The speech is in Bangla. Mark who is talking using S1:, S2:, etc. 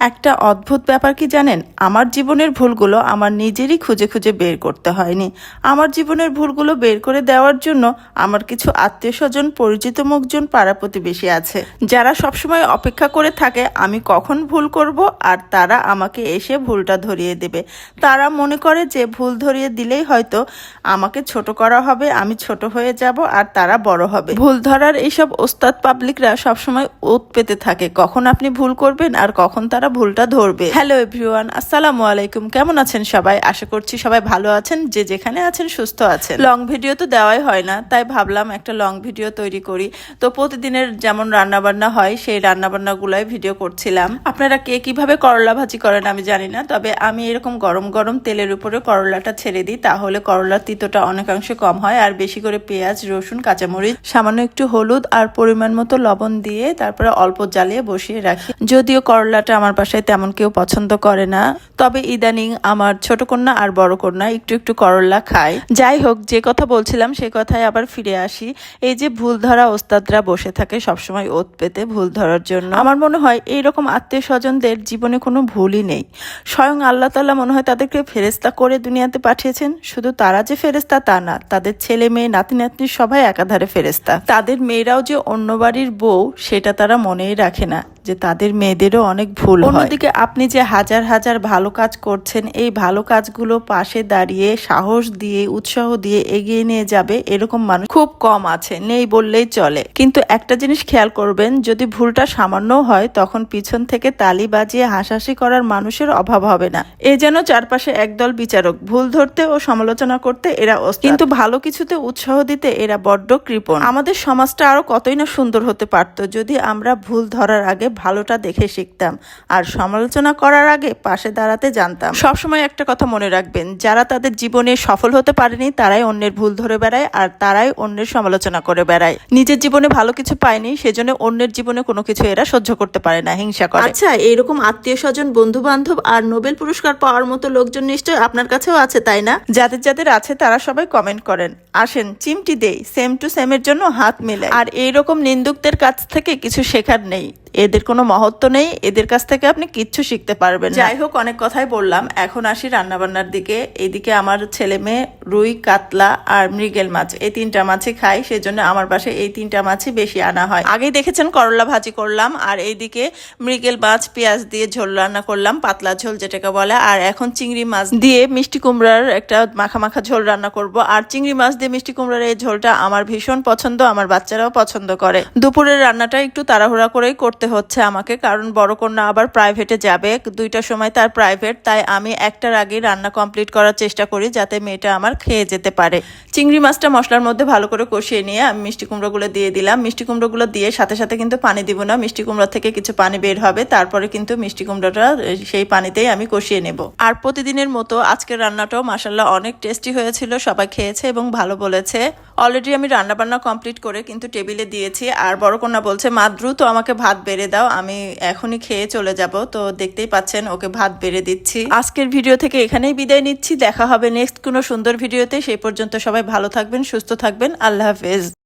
S1: একটা অদ্ভুত ব্যাপার কি জানেন? আমার জীবনের ভুলগুলো আমার নিজেরই খুঁজে খুঁজে বের করতে হয়নি। আমার জীবনের ভুলগুলো বের করে দেওয়ার জন্য আমার কিছু আত্মীয় স্বজন পরিচিত মুখজন পাড়া প্রতিবেশী আছে। যারা সবসময় অপেক্ষা করে থাকে, আমি কখন ভুল করব আর তারা আমাকে এসে ভুলটা ধরিয়ে দেবে। তারা মনে করে যে ভুল ধরিয়ে দিলেই হয়তো আমাকে ছোট করা হবে, আমি ছোট হয়ে যাব আর তারা বড় হবে। ভুল ধরার এইসব ওস্তাদ পাবলিকরা সবসময় ওত পেতে থাকে। কখন আপনি ভুল করবেন আর কখন তারা ভুলটা ধরবে। হ্যালো এভরিওয়ান, আসসালামু আলাইকুম। কেমন আছেন সবাই? আশা করছি সবাই ভালো আছেন, যে যেখানে আছেন সুস্থ আছেন। লং ভিডিও তো দেওয়াই হয় না, তাই ভাবলাম একটা লং ভিডিও তৈরি করি। তো প্রতিদিনের যেমন রান্না বান্না হয়, সেই রান্না বান্নাগুলোই ভিডিও করছিলাম। আপনারা কে কীভাবে করলা ভাজি করেন আমি জানি না, তবে আমি এরকম গরম গরম তেলের উপরে করলাটা ছেড়ে দিই, তাহলে করলার তিতোটা অনেকাংশে কম হয়, আর বেশি করে পেঁয়াজ, রসুন, কাঁচামরিচ, সামান্য একটু হলুদ আর পরিমাণ মতো লবণ দিয়ে তারপরে অল্প জ্বালিয়ে বসিয়ে রাখি। যদিও করলাটা আমার বাসায় তেমন কেউ পছন্দ করে না। তবে ইদানিং আমার ছোট কন্যা আর বড় কন্যা একটু একটু করলা খায়। যাই হোক, যে কথা বলছিলাম সে কথায় আবার ফিরে আসি। এই যে ভুল ধরা ওস্তাদরা বসে থাকে সবসময় ওত পেতে ভুল ধরার জন্য। আমার মনে হয় এইরকম আত্মীয় স্বজনদের জীবনে কোনো ভুলই নেই। স্বয়ং আল্লাহ তাল্লাহ মনে হয় তাদেরকে ফেরেস্তা করে দুনিয়াতে পাঠিয়েছেন। শুধু তারা যে ফেরেস্তা তা না, তাদের ছেলে মেয়ে নাতি নাতনি সবাই একাধারে ফেরেস্তা তাদের মেয়েরাও যে অন্য বাড়ির বউ, সেটা তারা মনেই রাখে না। যে তাদের মেয়েদেরও অনেক ভুল অন্যদিকে আপনি যে হাজার হাজার ভালো কাজ করছেন, এই ভালো কাজগুলো পাশে দাঁড়িয়ে সাহস দিয়ে, উৎসাহ দিয়ে এগিয়ে নিয়ে যাবে এরকম মানুষ খুব কম আছে, নেই বললেই চলে। কিন্তু একটা জিনিস খেয়াল করবেন, যদি ভুলটা সামান্য হয়, তখন পিছন থেকে তালি বাজিয়ে হাসাহাসি করার মানুষের অভাব হবে না। এ যেন চারপাশে একদল বিচারক, ভুল ধরতে ও সমালোচনা করতে এরা কিন্তু ভালো কিছুতে উৎসাহ দিতে এরা বড্ড কৃপণ। আমাদের সমাজটা আরও কতই না সুন্দর হতে পারতো, যদি আমরা ভুল ধরার আগে ভালোটা দেখে শিখতাম। আর সমালোচনা করার আগে পাশে দাঁড়াতে জানতাম। সবসময় একটা কথা মনে রাখবেন যারা তাদের জীবনে সফল হতে পারেনি তারাই অন্যের ভুল ধরে বেড়ায় আর তারাই অন্যের সমালোচনা করে বেড়ায়। নিজের জীবনে ভালো কিছু পায়নি সেজন্য অন্যের জীবনে কোনো কিছু এরা সহ্য করতে পারে না হিংসা করে। আচ্ছা এরকম আত্মীয় স্বজন বন্ধু বান্ধব আর নোবেল পুরস্কার পাওয়ার মতো লোকজন নিশ্চয় আপনার কাছেও আছে তাই না? যাদের যাদের আছে তারা সবাই কমেন্ট করেন। আসেন চিমটি দেই সেম টু সেমের জন্য হাত মেলে আর এইরকম নিন্দুকদের কাছ থেকে কিছু শেখার নেই। এদের কোনো মহত্ব নেই, এদের কাছ থেকে আপনি কিচ্ছু শিখতে পারবেন যাই হোক, অনেক কথাই বললাম। এখন আসি রান্নাবান্নার দিকে। এইদিকে আমার ছেলে মেয়ে রুই, কাতলা আর মৃগেল মাছ, এই তিনটা মাছই খাই। সেজন্য আমার পাশে এই তিনটা মাছই বেশি আনা হয়। আগেই দেখেছেন করলা ভাজি করলাম, আর এইদিকে মৃগেল মাছ, পেঁয়াজ দিয়ে ঝোল রান্না করলাম, পাতলা ঝোল যেটাকে বলে। আর এখন চিংড়ি মাছ দিয়ে মিষ্টি কুমড়ার একটা মাখা মাখা ঝোল রান্না করব। আর চিংড়ি মাছ দিয়ে মিষ্টি কুমড়ার এই ঝোলটা আমার ভীষণ পছন্দ, আমার বাচ্চারাও পছন্দ করে। দুপুরের রান্নাটা একটু তাড়াহুড়া করেই করতে হচ্ছে। আমাকে, কারণ বড় কন্যা আবার প্রাইভেটে যাবে। দুইটার সময় তার প্রাইভেট তাই আমি একটার আগেই রান্না কমপ্লিট করার চেষ্টা করি যাতে মেয়েটা আমার খেয়ে যেতে পারে। চিংড়ি মাছটা মশলার মধ্যে ভালো করে কষিয়ে নিয়ে আমি মিষ্টি কুমড়োগুলো দিয়ে দিলাম। মিষ্টি কুমড়োগুলো দিয়ে সাথে সাথে কিন্তু পানি দিব না। মিষ্টি কুমড়ো থেকে কিছু পানি বের হবে, তারপরে কিন্তু মিষ্টি কুমড়োটা সেই পানিতেই আমি কষিয়ে নেব। আর প্রতিদিনের মতো আজকের রান্নাটাও মাসাল্লাহ অনেক টেস্টি হয়েছিল, সবাই খেয়েছে এবং ভালো বলেছে। অলরেডি আমি রান্নাবান্না কমপ্লিট করে কিন্তু টেবিলে দিয়েছি। আর বড় কন্যা বলছে, মা, দ্রুত আমাকে ভাত বেড়ে দাও, আমি এখনই খেয়ে চলে যাব। তো দেখতেই পাচ্ছেন, ওকে ভাত বেড়ে দিচ্ছি। আজকের ভিডিও থেকে এখানেই বিদায় নিচ্ছি। দেখা হবে নেক্সট কোনো সুন্দর ভিডিওতে। সেই পর্যন্ত সবাই ভালো থাকবেন, সুস্থ থাকবেন। আল্লাহ হাফেজ।